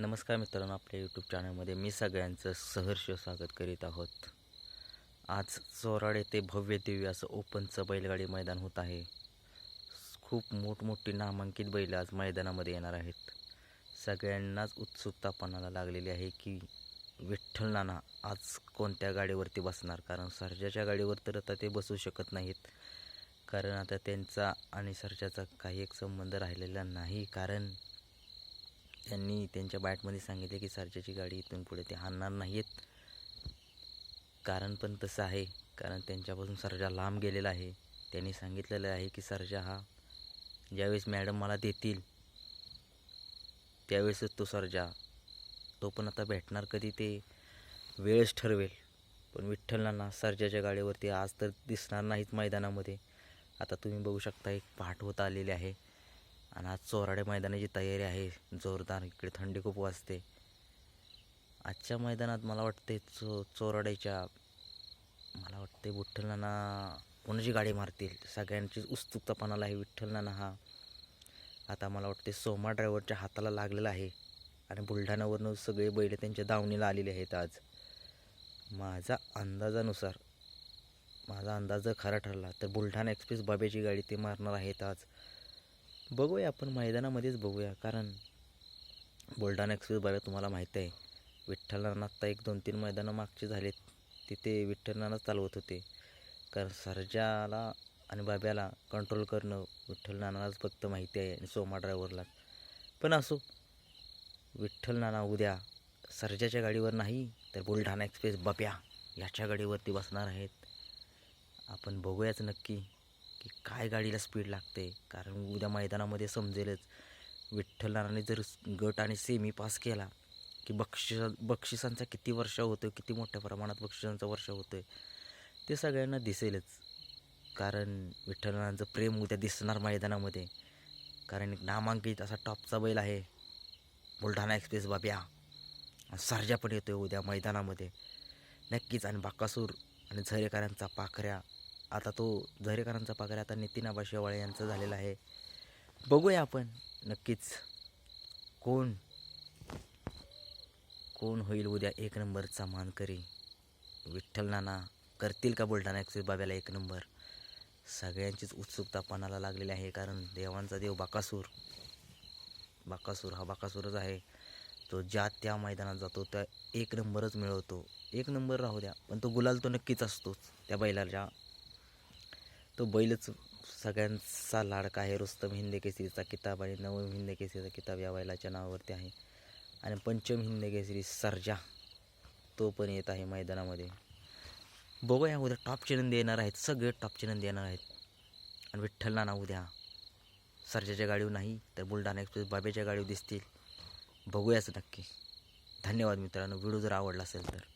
नमस्कार मित्रांनो आपल्या यूट्यूब चॅनलमध्ये मी सगळ्यांचं सहर्ष स्वागत करीत आहोत. आज चोराड येथे भव्य दिव्य असं ओपनचं बैलगाडी मैदान होत आहे. खूप मोठमोठी नामांकित बैल आज मैदानामध्ये येणार आहेत. सगळ्यांनाच उत्सुकता पणाला लागलेली आहे की विठ्ठल नाना आज कोणत्या गाडीवरती बसणार? कारण सर्जाच्या गाडीवर तर आता ते बसू शकत नाहीत. कारण आता त्यांचा आणि सर्जाचा काही एक संबंध राहिलेला नाही. कारण त्यांनी त्यांच्या बॅटमध्ये सांगितले की सर्जाची गाडी इथून पुढे ते हाणणार आहेत कारण पण तसं आहे. कारण त्यांच्यापासून सर्जा लांब गेलेला आहे. त्यांनी सांगितलेलं आहे की सर्जा हा ज्यावेळेस मॅडम मला देतील त्यावेळेसच तो सर्जा तो पण आता भेटणार कधी ते वेळच ठरवेल. पण विठ्ठलांना सर्जाच्या गाडीवरती आज तर दिसणार नाहीत मैदानामध्ये. आता तुम्ही बघू शकता एक पहाट होत आलेली आहे. आणि आज चोराडे मैदानाची तयारी आहे. जोरदार इकडे थंडी खूप वाजते. आजच्या मैदानात मला वाटते चो चोराड्याच्या मला वाटते विठ्ठलनाना कोणाची गाडी मारतील? सगळ्यांची उत्सुकतापणाला आहे विठ्ठलनाना हा. आता मला वाटते सोमा ड्रायव्हरच्या हाताला लागलेला आहे. आणि बुलढाण्यावरनं सगळे बैल त्यांच्या दावणीला आलेले आहेत आज. माझा अंदाजानुसार माझा अंदाज जर खरा ठरला तर बुलढाणा एक्सप्रेस बाबेची गाडी ते मारणार आहेत आज. बघूया आपण मैदानामध्येच बघूया. कारण बुलढाणा एक्सप्रेस बाब्या तुम्हाला माहीत आहे विठ्ठलनाथ आत्ता एक दोन तीन मैदानं मागचे झालेत तिथे विठ्ठलनानाच चालवत होते. कारण सर्जाला आणि बाब्याला कंट्रोल करणं विठ्ठलनानालाच फक्त माहिती आहे आणि सोमा ड्रायव्हरला पण असो विठ्ठलनाना उद्या सर्जाच्या गाडीवर नाही तर बुलढाणा एक्सप्रेस बब्या याच्या गाडीवरती बसणार आहेत. आपण बघूयाच नक्की. की काय गाडीला स्पीड लागते? कारण उद्या मैदानामध्ये समजेलच विठ्ठलाने जर गट आणि सेमी पास केला की बक्षिस बक्षिसांचा किती वर्ष होतो किती मोठ्या प्रमाणात बक्षिसांचा वर्ष होतो आहे ते सगळ्यांना दिसेलच. कारण विठ्ठलांचं प्रेम उद्या दिसणार मैदानामध्ये. कारण एक नामांकित असा टॉपचा बैल आहे बुलढाणा एक्सप्रेस बाब्या. सर्जा पण येतो उद्या मैदानामध्ये. नक्कीच. आणि बाकासूर आणि झरेकरांचा पाखऱ्या आता तो झरेकरांचा पगार आता नितीन आबा शेवाळे यांचा झालेला आहे. बघूया आपण नक्कीच कोण कोण होईल उद्या एक नंबरचा मानकरी. विठ्ठल नाना करतील का बुलढाणा एक्सप्रेस बाब्याला एक नंबर? सगळ्यांचीच उत्सुकता पणाला लागलेली आहे कारण देवांचा देव बाकासूर. बाकासूर हा बाकासूरच आहे. तो ज्या त्या मैदानात जातो त्या एक नंबरच मिळवतो. एक नंबर राहू द्या पण तो गुलाल तो नक्कीच असतोच त्या बैलाच्या तो बैलच सगळ्यांचा लाडका आहे. रुस्तम हिंद केसरीचा किताब आणि नवम हिंद केसरीचा किताब या बैलाच्या नावावरती आहे. आणि पंचम हिंद केसरी सर्जा तो पण येत आहे मैदानामध्ये. बघूया उद्या टॉपचे नंदी येणार आहेत. सगळे टॉपचे नंदी येणार आहेत. आणि विठ्ठल नाना उद्या सर्जाच्या गाडीवर नाही तर बुलढाणा एक्सप्रेस बाबेच्या गाडीवर दिसतील. बघूयाच नक्की. धन्यवाद मित्रांनो. व्हिडिओ जर आवडला असेल तर.